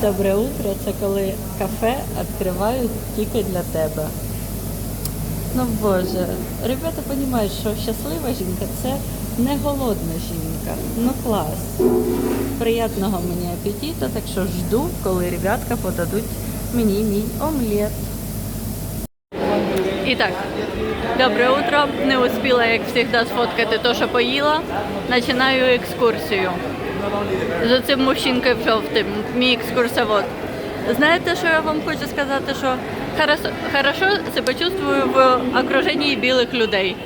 Добре утро це коли кафе відкривають тільки для тебе. Ну боже, ребята розуміють, що щаслива жінка це не голодна жінка. Ну клас. Приятного мені апетиту, так що жду, коли ребятка подадуть мені мій омлет. І так, добре утро. Не успіла, як завжди, сфоткати те, що поїла. Починаю екскурсію. За цим мужчинкою жовтим, мій екскурсовод. Знаєте, що я вам хочу сказати? Що хорошо, себе чувствую в окруженні білих людей.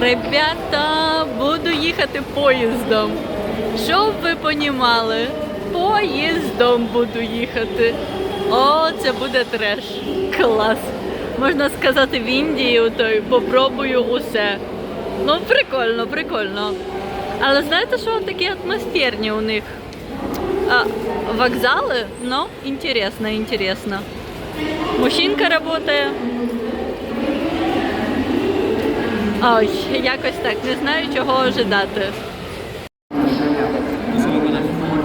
Ребята, буду їхати поїздом. Щоб ви понімали, поїздом буду їхати. О, це буде треш. Клас. Можна сказати, в Індії той попробую усе. Ну, прикольно, прикольно. Але знаєте, що такі атмосферні у них? А, вокзали, ну, інтересно, інтересно. Мужчинка працює. Ой, якось так, не знаю, чого ожидати.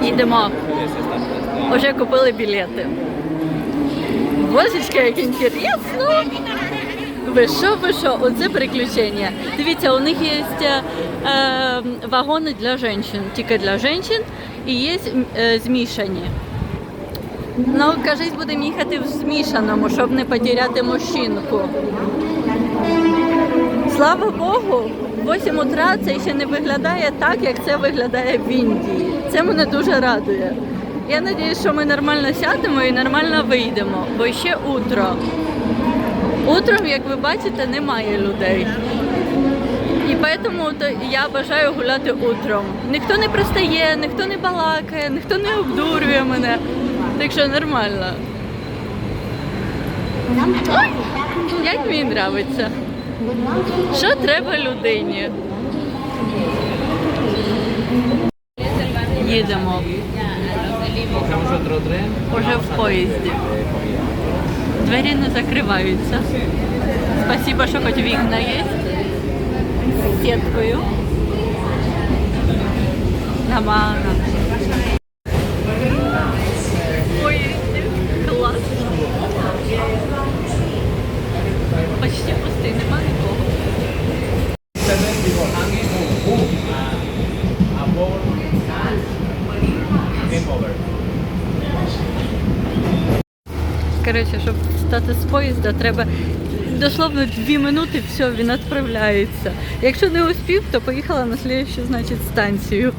Йдемо. Уже купили білети. Божечка, як інтересно. Ви що, ви що? Оце приключення. Дивіться, у них є е, вагони для жінок, тільки для жінок, і є е, змішані. Ну, кажись, будемо їхати в змішаному, щоб не потеряти мужчинку. Слава Богу, 8 утра це ще не виглядає так, як це виглядає в Індії. Це мене дуже радує. Я сподіваюся, що ми нормально сядемо і нормально вийдемо, бо ще утро. Утром, як ви бачите, немає людей. І тому я бажаю гуляти утром. Ніхто не пристає, ніхто не балакає, ніхто не обдурює мене. Так що нормально. Ой, як мені подобається. Що треба людині? Їдемо. Уже в поїзді. Двері не закриваються. Спасибо, що хоч вікна є. З сіткою. Нормально. В поїзді. Клас. Почти пустий, нема нікого. Коротше, щоб встати з поїзда, треба дословно дві минути, все, він відправляється. Якщо не успів, то поїхала на слідчу, значить, станцію.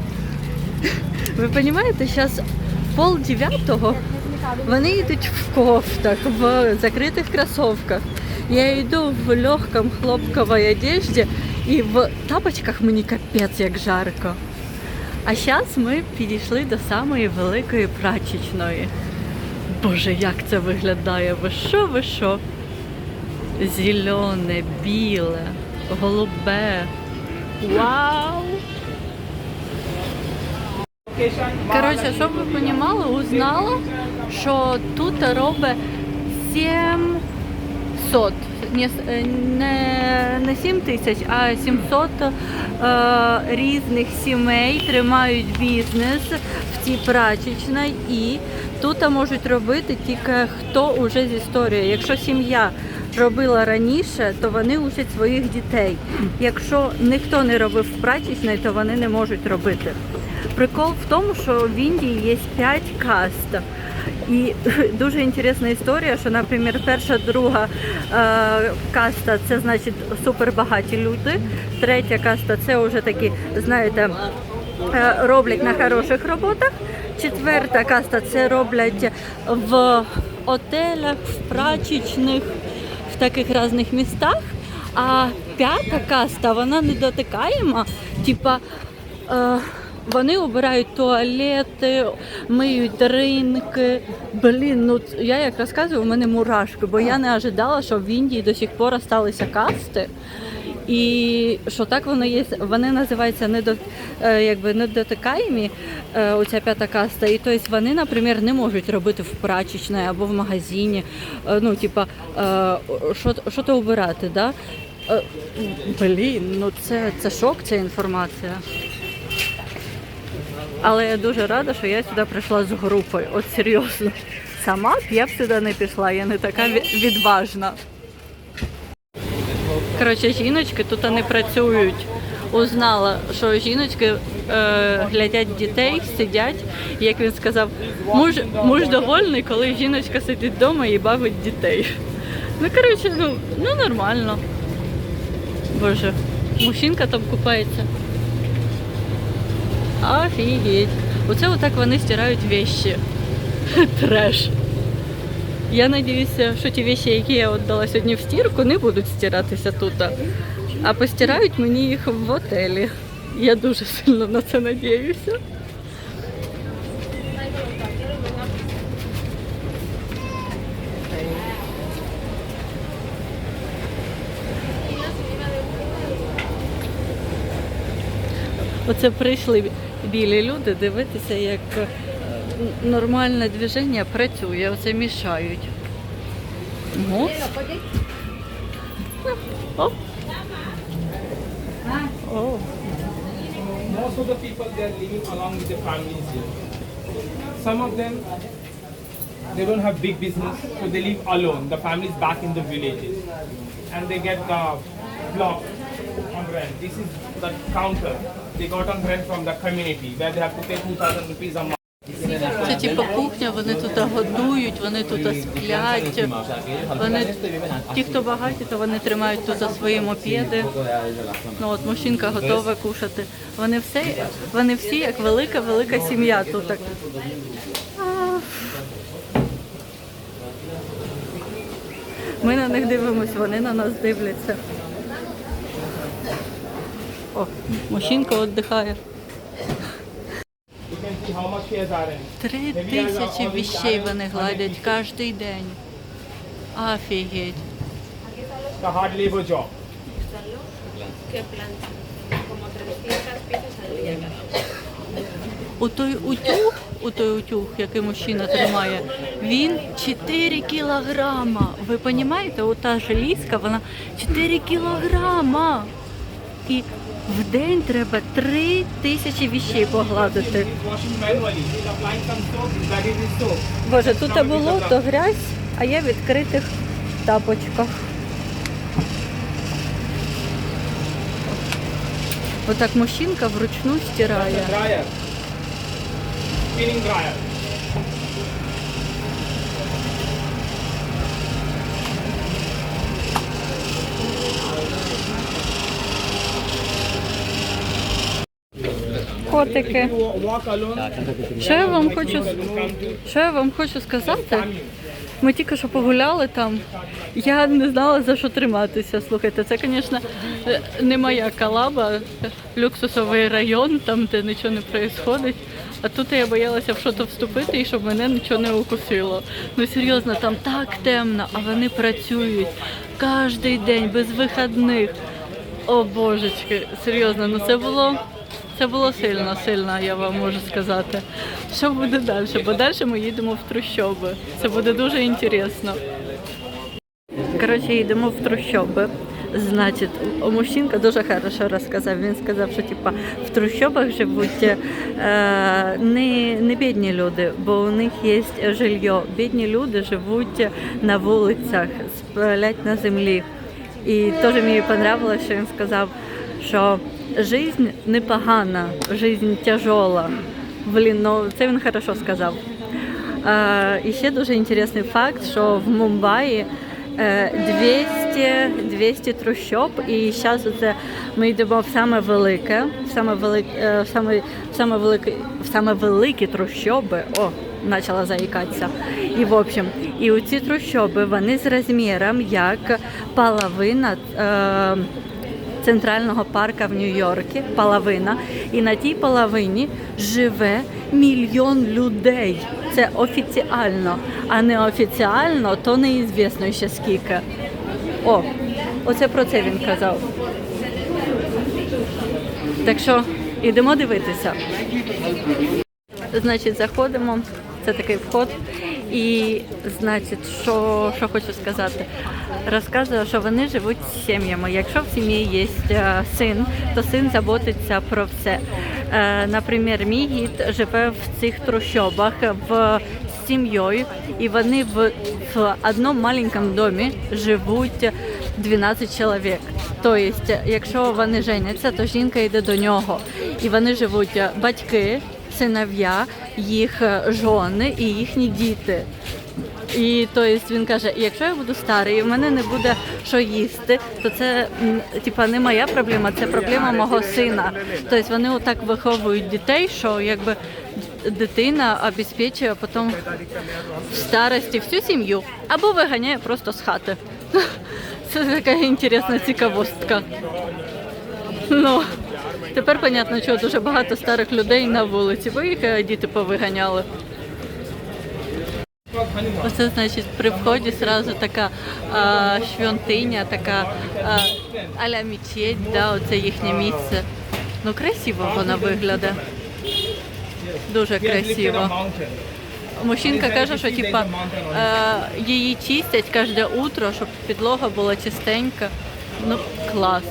Ви розумієте, зараз пол дев'ятого вони йдуть в кофтах, в закритих кросовках. Я йду в легкому хлопковій одежді і в тапочках мені капець як жарко. А зараз ми підійшли до самої великої прачечної. Боже, як це виглядає? Ви що, ви що? Зелене, біле, голубе. Вау! Коротше, щоб ви розуміли, узнала, що тут робить 700. Не, е, не, не 7 тисяч, а 700 е, різних сімей тримають бізнес в цій прачечній і тут можуть робити тільки хто уже з історією. Якщо сім'я робила раніше, то вони учать своїх дітей. Якщо ніхто не робив в прачечній, то вони не можуть робити. Прикол в тому, що в Індії є 5 каст. І дуже інтересна історія, що, наприклад, перша, друга е, каста це значить супербагаті люди. Третя каста це вже такі, знаєте, е, роблять на хороших роботах. Четверта каста це роблять в отелях, в прачечних, в таких різних містах. А п'ята каста, вона недотикаєма, типа. Е, вони обирають туалети, миють ринки. Блін, ну я як розказую, у мене мурашки, бо я не ожидала, що в Індії до сих пор залишилися касти. І що так воно є, вони називаються недо, е, якби недотикаємі, е, оця п'ята каста. І тобто вони, наприклад, не можуть робити в прачечній або в магазині. Е, Ну, типа, що, що то обирати, да? Блін, ну це, це шок, ця інформація. Але я дуже рада, що я сюди прийшла з групою. От серйозно. Сама б я б сюди не пішла, я не така відважна. Коротше, жіночки тут не працюють. Узнала, що жіночки е, глядять дітей, сидять. Як він сказав, муж, муж довольний, коли жіночка сидить вдома і бавить дітей. Ну, коротше, ну, ну нормально. Боже, мужчинка там купається. Офігеть. Оце отак вони стирають віщі. Треш. Я сподіваюся, що ті вещи, які я віддала сьогодні в стірку, не будуть стиратися тут. А постирають мені їх в готелі. Я дуже сильно на це надіюся. Оце прийшли білі люди дивитися, як е, нормальне движення працює, оце мішають. They they don't have big business, so they live alone. The families back in the villages, and they get the block on rent. This is the counter they got on rent from the community where they have to pay two thousand rupees a month. Це типу кухня, вони тут годують, вони тут сплять. Вони, ті, хто багаті, то вони тримають тут свої мопеди. Ну от мужчинка готова кушати. Вони все, вони всі як велика, велика сім'я тут. Так. Ми на них дивимося, вони на нас дивляться. Chairs are in. Три тисячі вещей вони гладять кожен день. Офігеть. The hard labor job. que plancha como 300 piezas al día cada uno. У той утюг, у той утюг, який мужчина тримає, він 4 кілограма. Ви розумієте, ота желізка, вона 4 кілограма. І в день треба 3 тисячі вещей погладити. Боже, тут було то грязь, а я в відкритих тапочках. Отак мужчинка вручну стирає. Котики. Що я вам хочу, що я вам хочу сказати? Ми тільки що погуляли там. Я не знала за що триматися. Слухайте, це, звісно, не моя калаба, люксусовий район, там де нічого не відбувається. А тут я боялася в щось вступити і щоб мене нічого не укусило. Ну серйозно, там так темно, а вони працюють кожен день без вихідних. О божечки, серйозно, ну це було. Це було сильно, сильно, я вам можу сказати. Що буде далі? Бо далі ми їдемо в трущоби. Це буде дуже інтересно. Коротше, йдемо в трущоби. Значить, мужчинка дуже хорошо розказав. Він сказав, що типа в трущобах живуть е, не, не бідні люди, бо у них є жилье. Бідні люди живуть на вулицях, сплять на землі. І теж мені понравилось, що він сказав, що жизнь непогана, жизнь тяжола. Блін, ну це він хорошо сказав. Е, і ще дуже інтересний факт, що в Мумбаї е, 200, 200 трущоб, і зараз оце ми йдемо в саме велике, в саме велике, в саме, в саме велике, в саме великі трущоби. О, почала заїкатися. І в общем, і у ці трущоби вони з розміром як половина. Е, центрального парка в Нью-Йорку, половина, і на тій половині живе мільйон людей. Це офіціально, а не офіціально, то неізвісно ще скільки. О, оце про це він казав. Так що йдемо дивитися. Значить, заходимо, це такий вход, І, значить, що, що хочу сказати, розказує, що вони живуть з сім'ями. Якщо в сім'ї є е, син, то син заботиться про все. Е, Наприклад, мій гід живе в цих трущобах в сім'єю, і вони в, в одному маленькому домі живуть 12 чоловік. Тобто, якщо вони женяться, то жінка йде до нього. І вони живуть е, батьки, синов'я, їх е, жони і їхні діти. І то есть він каже, якщо я буду старий і в мене не буде що їсти, то це типа не моя проблема, це проблема мого сина. Тобто вони отак виховують дітей, що якби дитина обезпечує потім в старості всю сім'ю або виганяє просто з хати. Це така інтересна цікавостка. Ну, тепер понятно, чого дуже багато старих людей на вулиці, бо їх е, діти повиганяли. Оце значить при вході зразу така а, швентиня, така аля мечеть, да, оце їхнє місце. Ну красиво воно виглядає. Дуже красиво. Мужчинка каже, що типа е, її чистять кожне утро, щоб підлога була чистенька. Ну, клас.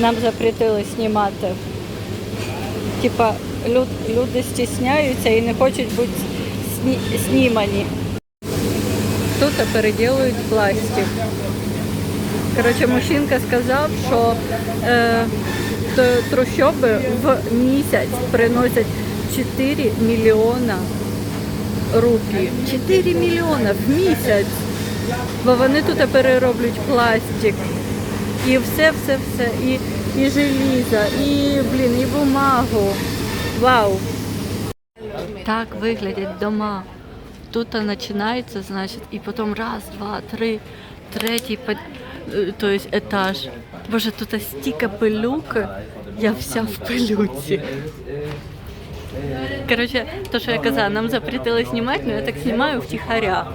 Нам запретили знімати. Типа люд, люди стісняються і не хочуть бути сні, знімані. Тут переділують пластик. Коротше, мужчинка сказав, що е, трущоби в місяць приносять 4 мільйона рупій. 4 мільйона в місяць. Бо вони тут перероблюють пластик. І все, все, все. І, і желізо, і, блін, і бумагу. Вау! Так виглядять дома. Тут починається, значить, і потім раз, два, три, третій, е, то есть етаж. Боже, тут стільки пилюки, я вся в пилюці. Коротше, то, що я казала, нам запретили знімати, але я так знімаю втіхаря.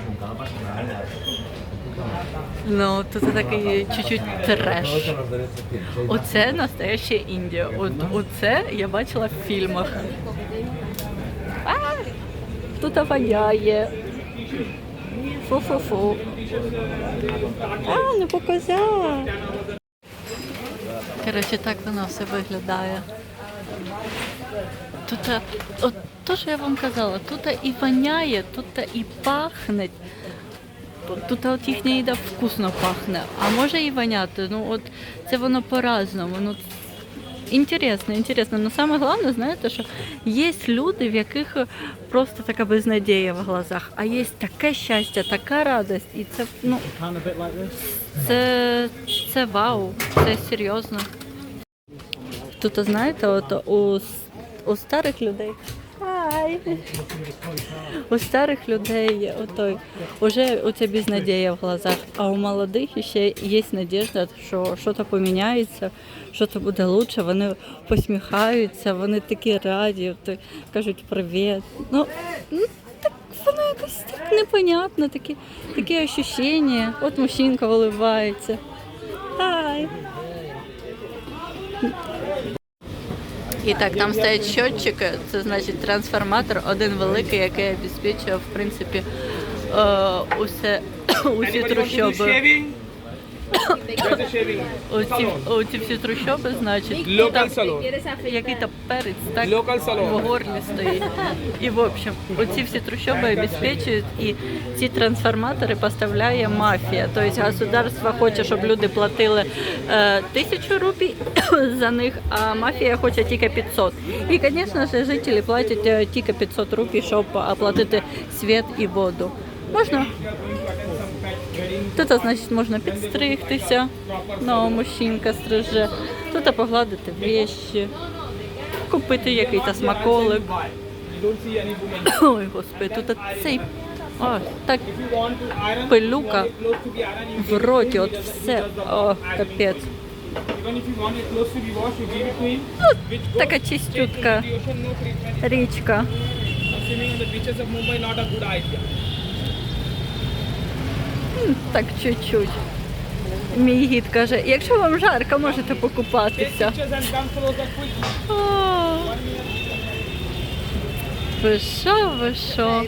Ну, тут такий чуть-чуть треш. Оце настояща Індія. От оце я бачила в фільмах. А, тут воняє. Фу-фу-фу. А, не показала. Коротше, так воно все виглядає. Тут, а, от то, що я вам казала, тут і воняє, тут і пахне. Тут от їхня їда вкусно пахне, а може і воняти. Ну от це воно по-разному. Ну, інтересно, інтересно. Ну саме головне, знаєте, що є люди, в яких просто така безнадія в глазах, а є таке щастя, така радість. І це, ну, це, це вау, це серйозно. Тут, знаєте, от у, у старих людей. Хай. У старих людей отой, уже оця безнадія в глазах, а у молодих ще є надіжда, що щось поміняється, щось буде краще, вони посміхаються, вони такі раді, кажуть привіт. Ну, ну так воно якось так непонятно, такі, такі ощущення. От мужчинка виливається. І так, там стоять щотчики, це значить трансформатор, один великий, який обезпечує, в принципі, е, усе, усі трущоби. Оці, оці всі трущоби, значить, Local там salon. який-то перець так Local salon. в горлі стоїть. І в общем, оці всі трущоби обезпечують, і ці трансформатори поставляє мафія. Тобто государство хоче, щоб люди платили е, тисячу рупій за них, а мафія хоче тільки 500. І, звісно ж, жителі платять е, тільки 500 рупій, щоб оплатити світ і воду. Можна Тут, значить, можна підстригтися, ну, мужчинка стриже. Тут погладити вещі, купити якийсь смаколик. Ой, господи, тут цей о, так пилюка в роті, от все. О, капець. Goes Така чистютка річка. Swimming on the beaches of Mumbai, not a good idea. Так чуть-чуть. Мій гід каже, якщо вам жарко, можете покупатися. Ви що, ви що?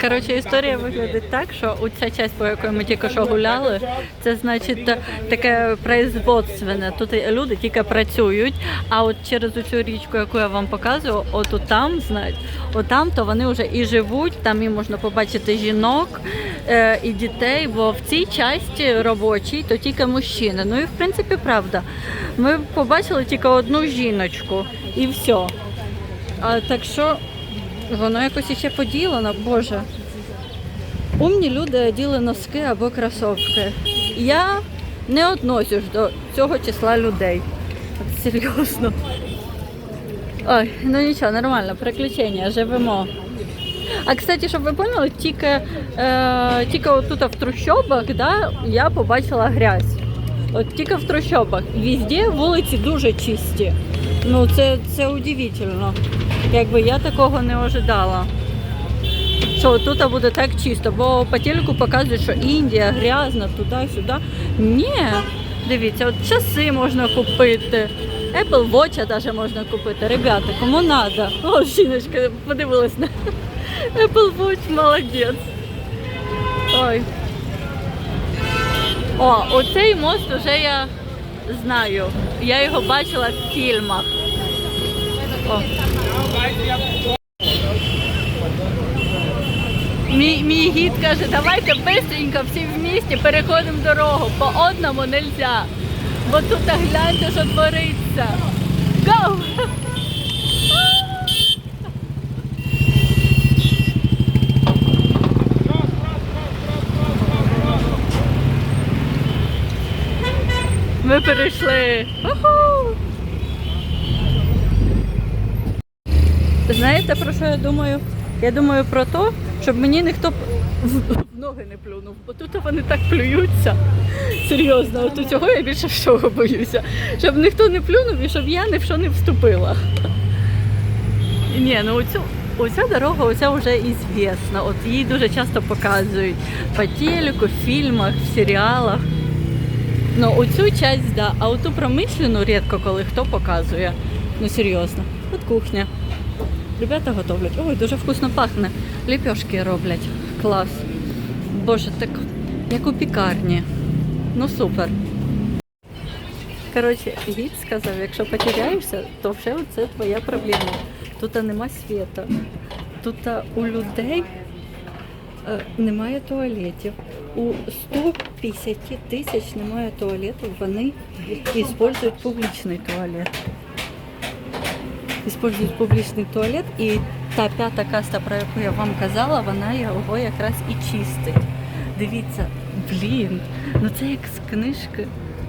Коротше, історія виглядить так, що у ця часть, по якої ми тільки що гуляли, це значить таке производственне. Тут люди тільки працюють, а от через цю річку, яку я вам показую, от там, знають, от там то вони вже і живуть, там і можна побачити жінок е, і дітей, бо в цій часті робочій то тільки мужчини. Ну і в принципі правда. Ми побачили тільки одну жіночку і все. А, так що Воно якось іще поділено, боже. Умні люди оділи носки або кросовки. Я не относюсь до цього числа людей. Серйозно. Ой, ну нічого, нормально, приключення, живемо. А кстати, щоб ви поняли, тільки, е, тільки отут в трущобах да, я побачила грязь. От тільки в трущобах. Везде вулиці дуже чисті. Ну це, це удивительно. Якби я такого не ожидала. Що тут буде так чисто, бо по телеку показують, що Індія грязна, туди-сюди. Ні, дивіться, от часи можна купити. Apple Watch навіть можна купити. Ребята, кому треба. О, жіночка подивилась на Apple Watch, молодець. Ой. О, оцей мост вже я знаю. Я його бачила в фільмах. О. Мій, мій гід каже, давайте быстренько всі в місті переходимо дорогу. По одному нельзя. Бо тут гляньте, що твориться. Go! Ми перейшли. Уху! Знаєте, про що я думаю? Я думаю про те, щоб мені ніхто в ноги не плюнув, бо тут вони так плюються. Серйозно, от цього я більше всього боюся. Щоб ніхто не плюнув і щоб я ні в що не вступила. Ні, ну оцю, оця дорога оця вже ізвісна. От її дуже часто показують по телеку, в фільмах, в серіалах. Ну, оцю часть, да, а оту промишлену рідко коли хто показує. Ну серйозно. От кухня. Ребята готовлять. Ой, дуже вкусно пахне. Ліпьошки роблять. Клас. Боже, так як у пікарні. Ну супер. Коротше, гід сказав, якщо потеряєшся, то вже це твоя проблема. Тут нема світу. Тут у людей е, немає туалетів. У 150 тисяч немає туалетів, вони використовують публічний туалет. Использують публічний туалет і та п'ята каста, про яку я вам казала, вона його якраз і чистить. Дивіться, блін, ну це як з книжки,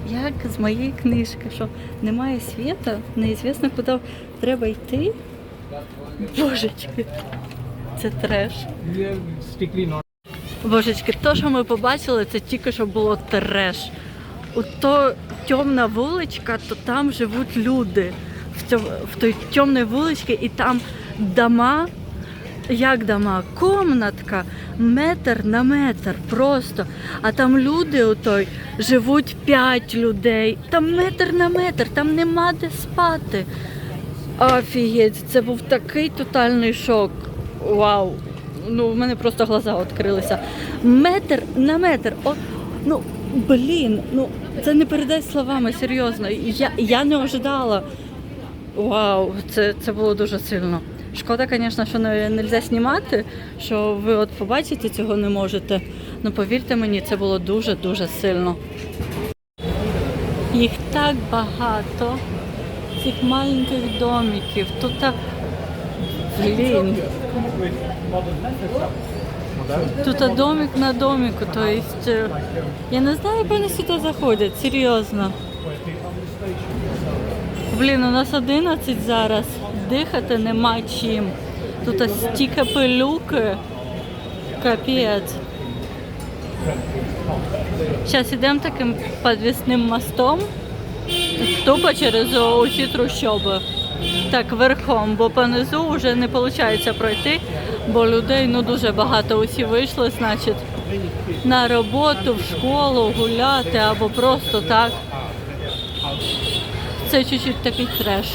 як з моєї книжки, що немає світу, неізвісно, куди треба йти. Божечки, це треш. Божечки, то, що ми побачили, це тільки що було треш. У то темна вуличка, то там живуть люди. В, цьому, в той темній вуличці і там дома, як дома, комнатка, метр на метр просто. А там люди у той живуть п'ять людей. Там метр на метр, там нема де спати. Офігеть, це був такий тотальний шок. Вау. Ну, в мене просто глаза відкрилися. Метр на метр. О, ну, блін, ну це не передай словами, серйозно. Я, я не ожидала. Вау, це, це було дуже сильно. Шкода, звісно, що не можна знімати, що ви от побачити цього не можете. Ну повірте мені, це було дуже-дуже сильно. Їх так багато, цих маленьких домиків. Тут так, блін. Тут домик на домику, то есть, е, я не знаю, як вони сюди заходять, серйозно. Блін, у нас 11 зараз. Дихати нема чим. Тут стільки пилюки. Капець. Зараз йдемо таким підвісним мостом. Тупо через усі трущоби. Так, верхом, бо понизу вже не виходить пройти, бо людей ну дуже багато. Усі вийшли, значить, на роботу, в школу, гуляти або просто так. Це чуть-чуть такий треш.